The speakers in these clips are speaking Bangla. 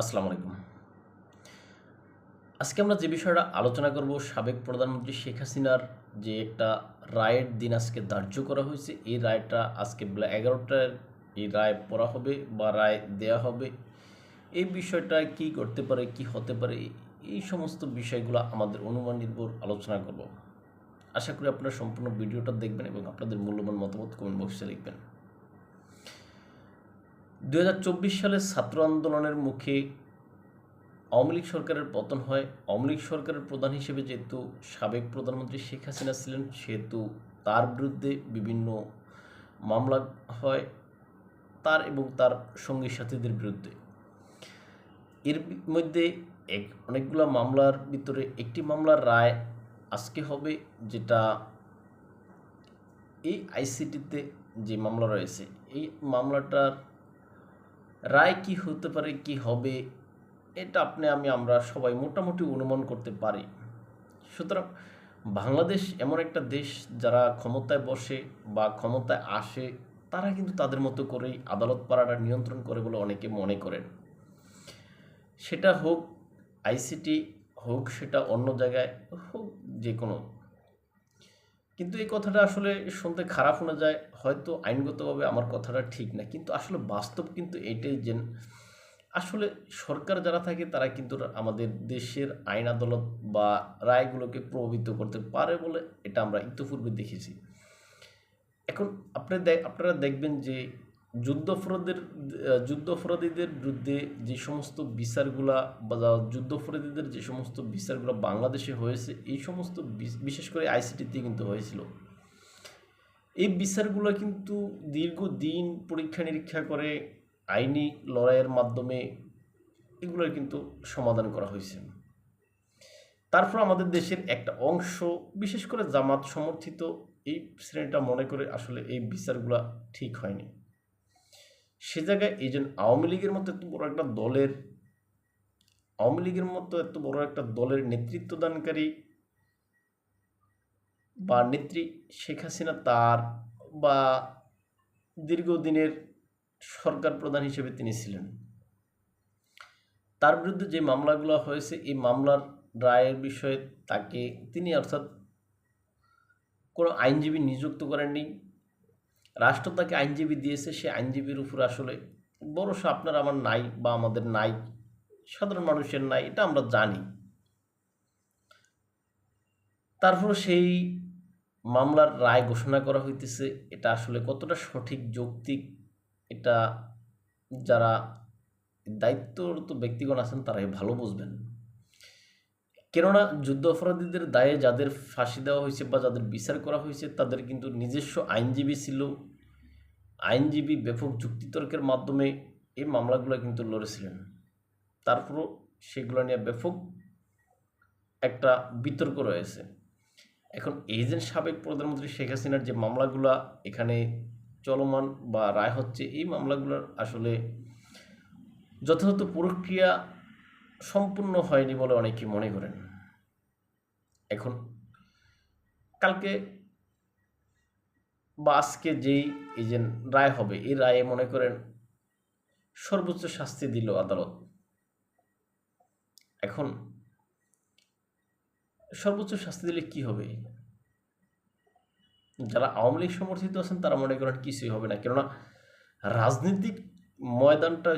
আসসালামু আলাইকুম। আজকে আমরা যে বিষয়টা আলোচনা করব সাবেক প্রধানমন্ত্রী শেখ হাসিনার যে একটা রায়ের দিন আজকে ধার্য করা হয়েছে, এই রায়টা আজকে বেলা এগারোটায় এই রায় পড়া হবে বা রায় দেয়া হবে। এই বিষয়টা কি করতে পারে, কি হতে পারে, এই সমস্ত বিষয়গুলো আমাদের অনুমান নির্ভর আলোচনা করব। আশা করি আপনারা সম্পূর্ণ ভিডিওটা দেখবেন এবং আপনাদের মূল্যবান মতামত কমেন্ট বক্সে লিখবেন। দু হাজার চব্বিশ সালে ছাত্র আন্দোলনের মুখে আওয়ামী লীগ সরকারের পতন হয়। আওয়ামী লীগ সরকারের প্রধান হিসেবে যেহেতু সাবেক প্রধানমন্ত্রী শেখ হাসিনা ছিলেন, সেহেতু তার বিরুদ্ধে বিভিন্ন মামলা হয় তার এবং তার সঙ্গী সাথীদের বিরুদ্ধে। এর মধ্যে এক, অনেকগুলো মামলার ভিতরে একটি মামলার রায় আজকে হবে, যেটা এই আইসিটিতে যে মামলা রয়েছে, এই মামলাটার রায় কি হতে পারে, কি হবে, এটা আপনি, আমি, আমরা সবাই মোটামুটি অনুমান করতে পারি। সুতরাং বাংলাদেশ এমন একটা দেশ যারা ক্ষমতায় বসে বা ক্ষমতায় আসে, তারা কিন্তু তাদের মতো করেই আদালত পাড়াটা নিয়ন্ত্রণ করে বলে অনেকে মনে করেন। সেটা হোক আইসিটি হোক, সেটা অন্য জায়গায় হোক, যে কোনো কিন্তু এই কথাটা আসলে শুনতে খারাপ শোনা যায়। হয়তো আইনগতভাবে আমার কথাটা ঠিক না। কিন্তু আসলে বাস্তব কিন্তু এটাই যে আসলে সরকার যারা থাকে, তারা কিন্তু আমাদের দেশের আইন আদালত বা রায়গুলোকে প্রভাবিত করতে পারে বলে এটা আমরা ইতিপূর্বে দেখেছি। এখন আপনি আপনারা দেখবেন যে যুদ্ধাপরাধের আহ, যুদ্ধাপরাধীদের বিরুদ্ধে যে সমস্ত বিচারগুলা বা যুদ্ধাপরাধীদের যে সমস্ত বিচারগুলো বাংলাদেশে হয়েছে এই সমস্ত বিশ- বিশেষ করে আইসিটিতে কিন্তু হয়েছিল। এই বিচারগুলো কিন্তু দীর্ঘদিন পরীক্ষা নিরীক্ষা করে আইনি লড়াইয়ের মাধ্যমে এগুলোর কিন্তু সমাধান করা হয়েছে। তারপর আমাদের দেশের একটা অংশ বিশেষ করে জামাত সমর্থিত এই শ্রেণীটা মনে করে আসলে এই বিচারগুলা ঠিক হয়নি। সে জায়গায় এই যে আওয়ামী লীগের মতো এত বড় একটা দলের, আওয়ামী লীগের মতো এত বড় একটা দলের নেতৃত্ব দানকারী বা নেত্রী শেখ হাসিনা তার বা দীর্ঘদিনের সরকার প্রধান হিসেবে তিনি ছিলেন। তার বিরুদ্ধে যে মামলাগুলো হয়েছে, এই মামলার রায়ের বিষয়ে তাকে তিনি অর্থাৎ কোনো আইনজীবী নিযুক্ত করেননি। রাষ্ট্র তাকে আইনজীবী দিয়েছে, সে আইনজীবীর উপর আসলে ভরসা আপনার আমার নাই বা আমাদের নাই, সাধারণ মানুষের নাই, এটা আমরা জানি। তারপর সেই মামলার রায় ঘোষণা করা হইতেছে, এটা আসলে কতটা সঠিক যৌক্তিক, এটা যারা দায়িত্বরত ব্যক্তিগণ আছেন তারাই ভালো বুঝবেন। কেননা যুদ্ধ অপরাধীদের দায়ে যাদের ফাঁসি দেওয়া হয়েছে বা যাদের বিচার করা হয়েছে, তাদের কিন্তু নিজস্ব আইনজীবী ছিল। আইনজীবী ব্যাপক যুক্তিতর্কের মাধ্যমে এই মামলাগুলো কিন্তু লড়েছিলেন। তারপরও সেগুলো নিয়ে ব্যাপক একটা বিতর্ক রয়েছে। এখন এই যে সাবেক প্রধানমন্ত্রী শেখ হাসিনার যে মামলাগুলা, এখানে চলমান বা রায় হচ্ছে, এই মামলাগুলোর আসলে যথাযথ প্রক্রিয়া সম্পূর্ণ হয়নি বলে অনেকে মনে করেন। এখন কালকে বা আজকে যেই এই যে রায় হবে, এই রায়ে মনে করেন সর্বোচ্চ শাস্তি দিল আদালত। এখন সর্বোচ্চ শাস্তি দিলে কি হবে? যারা আওয়ামী লীগ সমর্থিত আছেন, তারা মনে করেন কিছুই হবে না। কেননা রাজনৈতিক ময়দানটা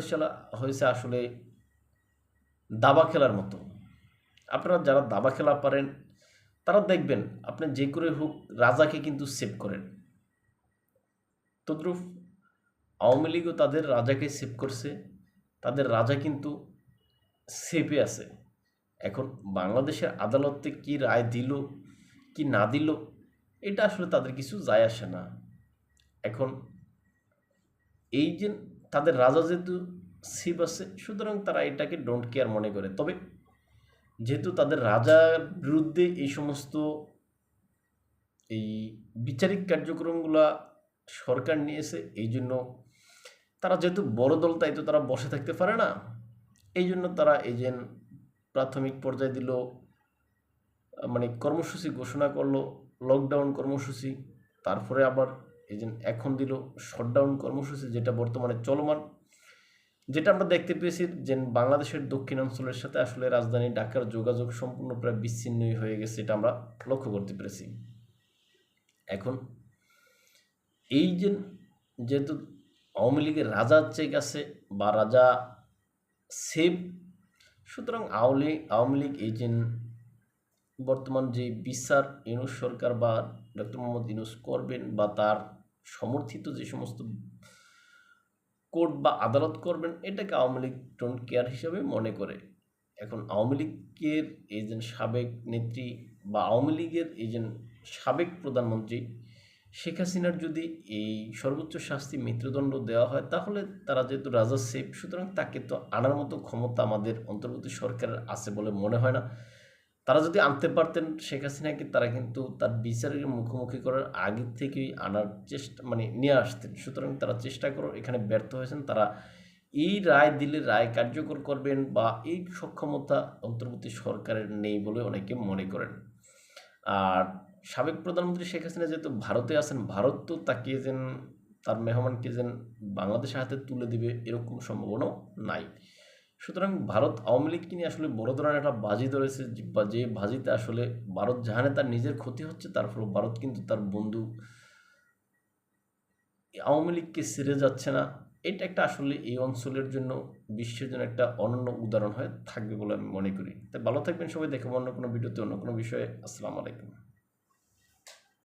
হয়েছে আসলে দাবা খেলার মতো। আপনারা যারা দাবা খেলা পারেন, তারা দেখবেন আপনি যে করে হোক রাজাকে কিন্তু সেভ করেন। তদ্রুপ আওয়ামী লীগও তাদের রাজাকে সেভ করছে। তাদের রাজা কিন্তু সেভে আছে। এখন বাংলাদেশের আদালতে কি রায় দিল, কি না দিল, এটা আসলে তাদের কিছু যায় আসে না। এখন এই যে তাদের রাজা যেহেতু শিব আছে সুতরাং তারা এটাকে ডোন্ট কেয়ার মনে করে। তবে যেহেতু তাদের রাজার বিরুদ্ধে এই সমস্ত এই বিচারিক কার্যক্রমগুলা সরকার নিয়েছে, এই জন্য তারা যেহেতু বড় দল, তাই তো তারা বসে থাকতে পারে না। এই জন্য তারা এই প্রাথমিক পর্যায়ে দিল মানে কর্মসূচি ঘোষণা করল লকডাউন কর্মসূচি, তারপরে আবার এই এখন দিল শটডাউন কর্মসূচি, যেটা বর্তমানে চলমান। যেটা আমরা দেখতে পেয়েছি যে বাংলাদেশের দক্ষিণাঞ্চলের সাথে আসলে রাজধানী ঢাকার যোগাযোগ সম্পূর্ণ প্রায় বিচ্ছিন্নই হয়ে গেছে, এটা আমরা লক্ষ্য করতে পেরেছি। এখন, এই যে যেহেতু আওয়ামী লীগের রাজার চেক আছে বা রাজা সেভ সুতরাং আওয়ামী আওয়ামী লীগ এই যে বর্তমান যে বিচার ইউনুস সরকার বা ডক্টর মোহাম্মদ ইউনুস করবেন বা তার সমর্থিত যে সমস্ত কোর্ট বা আদালত করবেন, এটাকে আওয়ামী লীগ ডোন্ট কেয়ার হিসাবে মনে করে। এখন আওয়ামী লীগের এই যে সাবেক নেত্রী বা আওয়ামী লীগের এই যে সাবেক প্রধানমন্ত্রী শেখ হাসিনার যদি এই সর্বোচ্চ শাস্তি মৃত্যুদণ্ড দেওয়া হয়, তাহলে তারা যেহেতু রাজা সেফ, সুতরাং তাকে তো আনার মতো ক্ষমতা আমাদের অন্তর্বর্তী সরকারের আছে বলে মনে হয় না। তারা যদি আনতে পারতেন শেখ হাসিনাকে তারা কিন্তু তার বিচারের মুখোমুখি করার আগে থেকেই আনার চেষ্টা মানে নিয়ে আসতেন। সুতরাং তারা চেষ্টা করো, এখানে ব্যর্থ হয়েছেন। তারা এই রায় দিলে রায় কার্যকর করবেন বা এই সক্ষমতা অন্তর্বর্তী সরকারের নেই বলে অনেকে মনে করেন। আর সাবেক প্রধানমন্ত্রী শেখ হাসিনা যেহেতু ভারতে আছেন, ভারত তো তাকে যেন তার মেহমানকে যেন বাংলাদেশের হাতে তুলে দিবে এরকম সম্ভাবনাও নাই। সুতরাং ভারত আওয়ামী লীগকে নিয়ে আসলে বড় ধরনের একটা বাজি ধরেছে যে- বাজিতে আসলে ভারত জাহানে তার নিজের ক্ষতি হচ্ছে, তার ফলে ভারত কিন্তু তার বন্ধু আওয়ামী লীগকে ছেড়ে যাচ্ছে না। এটা একটা আসলে এই অঞ্চলের জন্য, বিশ্বের জন্য একটা অনন্য উদাহরণ হয়ে থাকবে বলে আমি মনে করি। তাই ভালো থাকবেন সবাই, দেখে অন্য কোনো ভিডিওতে, অন্য কোনো বিষয়ে। আসসালামু আলাইকুম।